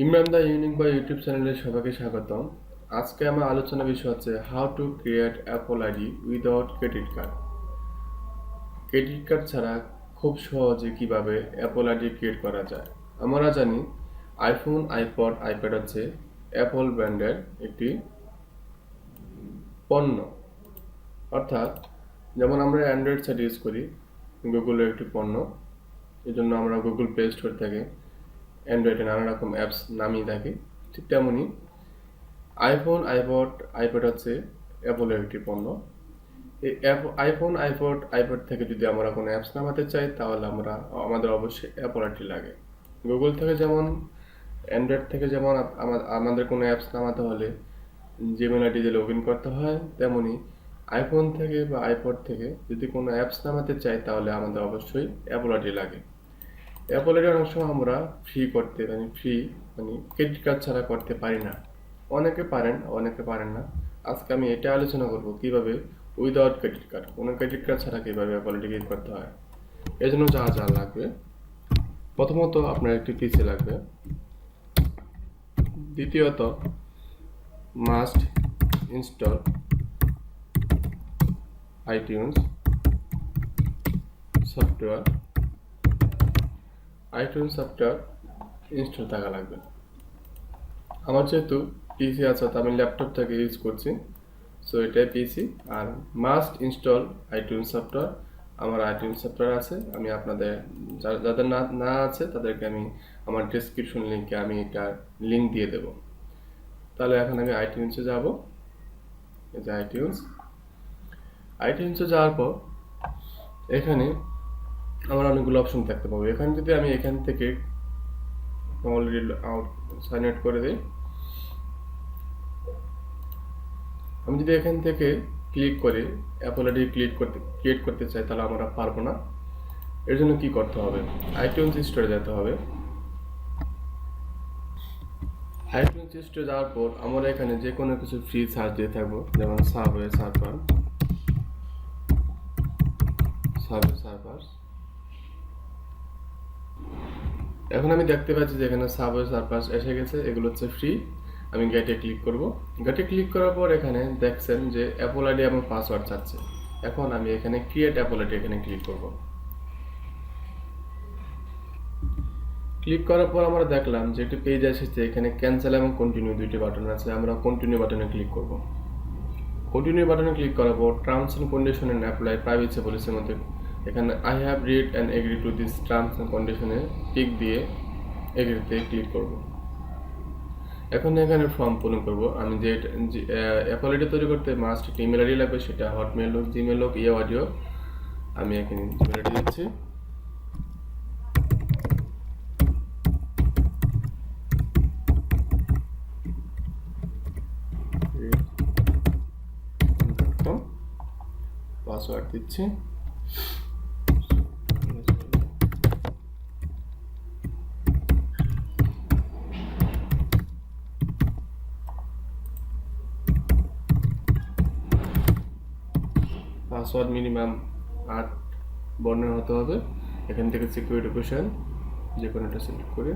ইমরান দা unique বা YouTube চ্যানেলে সবাইকে স্বাগতম। আজকে আমার আলোচনা বিষয় হচ্ছে how to create Apple ID without credit card credit card ছাড়া খুব সহজে কীভাবে অ্যাপল আইডি ক্রিয়েট করা যায়? আমরা জানি আইফোন আইপড আইপ্যাড হচ্ছে অ্যাপল ব্র্যান্ডের একটি পণ্য। অর্থাৎ যেমন আমরা অ্যান্ড্রয়েড সেট ইউজ করি গুগলের একটি পণ্য। এই জন্য আমরা গুগল প্লে স্টোর থেকে অ্যান্ড্রয়েডে নানা রকম অ্যাপস নামিয়ে থাকে। ঠিক তেমনই আইফোন আইপড আইপ্যাড হচ্ছে অ্যাপলের একটি পণ্য। এই অ্যাপ আইফোন আইপড আইপ্যাড থেকে যদি আমরা কোনো অ্যাপস নামাতে চাই, তাহলে আমরা, আমাদের অবশ্যই অ্যাপল লাগে। গুগল থেকে যেমন অ্যান্ড্রয়েড থেকে যেমন আমাদের কোনো অ্যাপস নামাতে হলে জিমেল আইডি দিয়ে লগ ইন করতে হয় তেমনি আইফোন থেকে বা আইপড থেকে যদি কোনো অ্যাপস নামাতে চাই, তাহলে আমাদের অবশ্যই অ্যাপল আইডি লাগে। অ্যাপল আইডি অনেক সময় আমরা ফ্রি করতে মানে ফ্রি মানে ক্রেডিট কার্ড ছাড়া করতে পারি না। অনেকে পারেন অনেকে পারেন না। আজকে আমি এটা আলোচনা করব কীভাবে উইদাউট ক্রেডিট কার্ড কোনো ক্রেডিট কার্ড ছাড়া কীভাবে ক্রিয়েট করতে হয়। এর জন্য যা যা লাগবে, প্রথমত আপনার একটি পিসি লাগবে। দ্বিতীয়ত must install iTunes software iTune software install থাকা লাগবে। আমার যেহেতু পিসি আছে, তো আমি ল্যাপটপ থেকে ইউজ করছি। সো এটাই পিসি আর মাস্ট ইনস্টল আইটিউন সফটওয়্যার আমার আইটিউন সফটওয়্যার আছে। আমি আপনাদের যাদের না না আছে, তাদেরকে আমি আমার ডিসক্রিপশন লিঙ্কে আমি এটা লিঙ্ক দিয়ে দেব। তাহলে এখন আমি আইটিউন্সে যাব। এই যে আইটিউন্স আইটিউন্সে যাওয়ার পর, এখানে আমার অনেকগুলো অপশন থাকতে পাবো এখানে যদি আমি এখান থেকে অলরেডি আউট সাইন আউট করে দিই। আমি যদি এখান থেকে ক্লিক করে অ্যাপল আইডি ক্লিক করতে ক্রিয়েট করতে চাই, তাহলে আমরা পারব না। এর জন্য কি করতে হবে? আইটিউন্স স্টোরে যেতে হবে। আইটিউন্স স্টোরে যাওয়ার পর আমরা এখানে যে কোনো কিছু ফ্রি সার্চ দিয়ে থাকব। যেমন সাবওয়ে সার্ভার সাবওয়ে সার্ভার এখন আমি দেখতে পাচ্ছি যে এখানে সাবওয়ে সার্ভার এসে গেছে, এগুলো হচ্ছে ফ্রি আমি গেটে ক্লিক করব। গেটে ক্লিক করার পর এখানে দেখছেন যে অ্যাপল আইডি এবং পাসওয়ার্ড চাচ্ছে। এখন আমি এখানে ক্রিয়েট অ্যাপল আইডি এখানে ক্লিক করব। ক্লিক করার পর আমরা দেখলাম যে একটি পেজ এসেছে, এখানে ক্যান্সেল এবং কন্টিনিউ দুইটি বাটন আছে। আমরা কন্টিনিউ বাটনে ক্লিক করব। কন্টিনিউ বাটনে ক্লিক করার পর terms and condition and apply privacy পলিসির মধ্যে এখানে I have read and agree to this terms and কন্ডিশনে টিক দিয়ে এগ্রিতে ক্লিক করব। এখন এখানে ফর্ম পূরণ করব। আমি যে অ্যাপল আইডি তৈরি করতে মাস্ট ইমেল আইডি লাগবে সেটা হটমেল হোক জিমেল হোক ইয়ে অডিও আমি এখানে জিমেল আইডি দিচ্ছি। পাসওয়ার্ড দিচ্ছি। পাসওয়ার্ড মিনিমাম আট বর্ণের হতে হবে। এখান থেকে সিকিউরিটি কোশ্চেন যে কোনো একটা সিলেক্ট করে।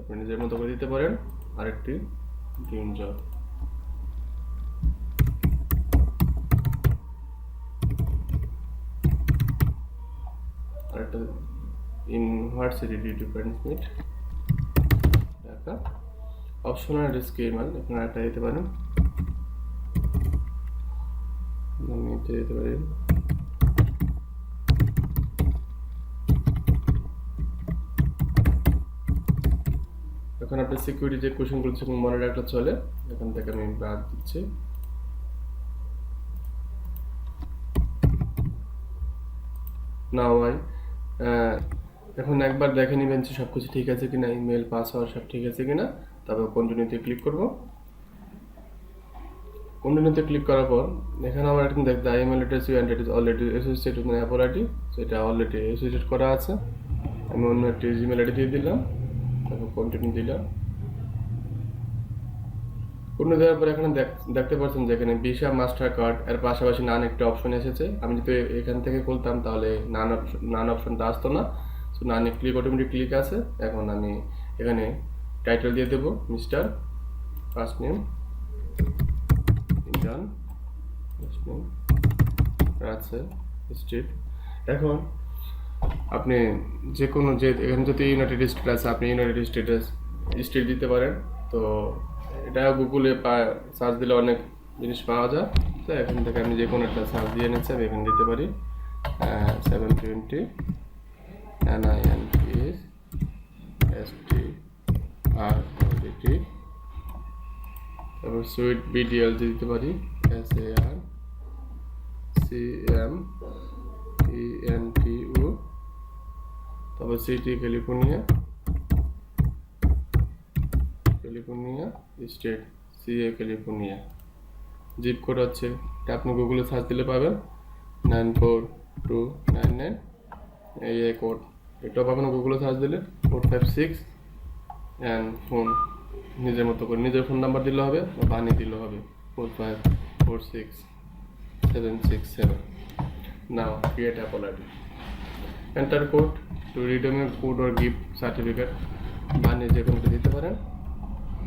আপনি নিজের মতো করে দিতে পারেন। আরেকটি ড্রিম জব আরেকটা in what city due to parents meet Dhaka optional disclaimer আপনারা একটা দিতে পারেন। আমি এটা দিতে পারি এখন আপনি সিকিউরিটি যে কোশ্চেনগুলো সেগুলো মনে রাখলে চলে। এখান থেকে আমি বাদ দিচ্ছি। না ভাই এখন একবার দেখে নেবেন যে সব কিছু ঠিক আছে কিনা ইমেল পাসওয়ার্ড সব ঠিক আছে কিনা, তারপর কন্টিনিউতে ক্লিক করব। কন্টিনিউতে ক্লিক করার পর, এখানে আমার এখন দেখতে email address and it is already with Apple ID সেটা অলরেডি অ্যাসোসিয়েট করা আছে। আমি অন্য একটি জিমেল আইডি দিয়ে দিলাম, তারপর কন্টিনিউ দিলাম। কন্টিনিউ দেওয়ার পর এখানে দেখ- দেখতে পাচ্ছেন যে এখানে ভিসা মাস্টার কার্ড এর পাশাপাশি নান একটা অপশন এসেছে। আমি যদি এখান থেকে খুলতাম তাহলে নান অপশন নান অপশনটা আসতো না। সো নানে ক্লিক অটোমেটিক ক্লিক আছে। এখন আমি এখানে টাইটেল দিয়ে দেবো mister first name name Rajshahi street এখন আপনি যে কোনো যে, এখানে যদি ইউনাইটেড স্টেট আছে, আপনি ইউনাইটেড স্টেটাস স্টেট দিতে পারেন। তো এটা গুগলে সার্চ দিলে অনেক জিনিস পাওয়া যায়। তো এখান থেকে আমি যে কোনো একটা সার্চ দিয়ে নিচ্ছি আমি এখানে দিতে পারি। Seven twenty N N S T R তারপর সুইট বিডিএল দিতে পারি S A R C M E N T O তারপর city California California state C A California zip code হচ্ছে, এটা আপনি গুগলে সার্চ দিলে পাবেন nine four two nine nine এই এ কোড এটাও পাবেন গুগলে সার্চ দিলে four five six and phone নিজের মতো করে। নিজের ফোন নাম্বার দিলে হবে, বা বানিয়ে দিলে হবে। Four five four six seven six seven now create Apple ID enter code to redeem code or gift certificate বানিয়ে যে কোনোটা দিতে পারেন।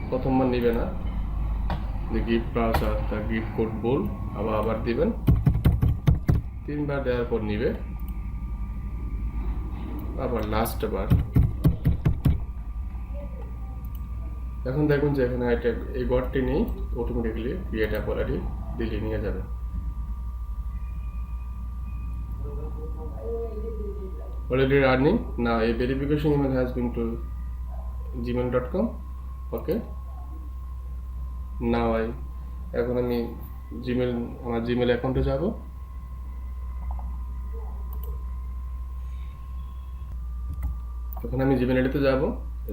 প্রথমবার নিবে না। যে গিফট ব্রাউজার তার গিফট কোড বল আবার আবার দিবেন। তিনবার দেওয়ার পর নিবে। আবার লাস্ট বার এখন দেখুন যে এখানে এটা এই গড়টি নেই automatically create app already Delhi নিয়ে যাবে। Already running now a verification email has been to gmail.com okay. Now I, এখন আমি জিমেল আমার জিমেল অ্যাকাউন্টে যাব। এখন আমি জিমেল আইডিতে যাব।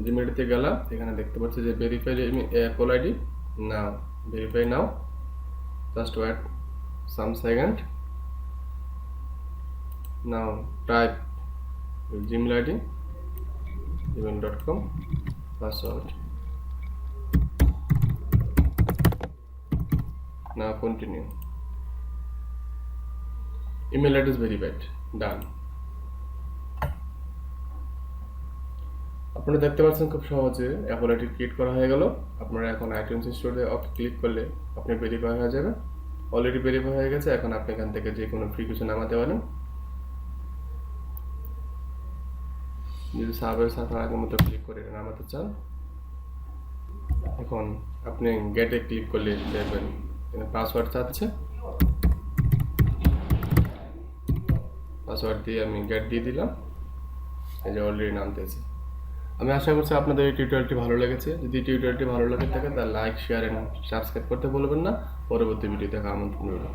জিমেলটিতে গেলাম, এখানে দেখতে পাচ্ছি যে verify call ID now verify now just wait some second now type Gmail ID Gmail dot com password now continue email address verified done আপনারা দেখতে পাচ্ছেন খুব সহজে অ্যাপল আইডি ক্রিয়েট করা হয়ে গেল। আপনারা এখন আইটেমস স্টোরে ক্লিক করলে আপনি ভেরিফাই হয়ে যাবে। অলরেডি ভেরিফাই হয়ে গেছে, এখন আপনি এখান থেকে যে কোনো ফ্রি কিছু নামাতে পারেন। যদি সাবের সাথে আগের মতো ক্লিক করে নামাতে চান, এখন আপনি গেটে ক্লিক করলে দেখবেন এখানে পাসওয়ার্ড চাচ্ছে পাসওয়ার্ড দিয়ে আমি গেট দিয়ে দিলাম। এই যে অলরেডি নামতেছে। আমি আশা করছি আপনাদের এই টিউটোরিয়ালটি ভালো লেগেছে। যদি টিউটোরিয়ালটি ভালো লাগে থাকে, তাহলে লাইক শেয়ার এন্ড সাবস্ক্রাইব করতে বলবেন না। পরবর্তী ভিডিও দেখা আমন্ত্রণ রইল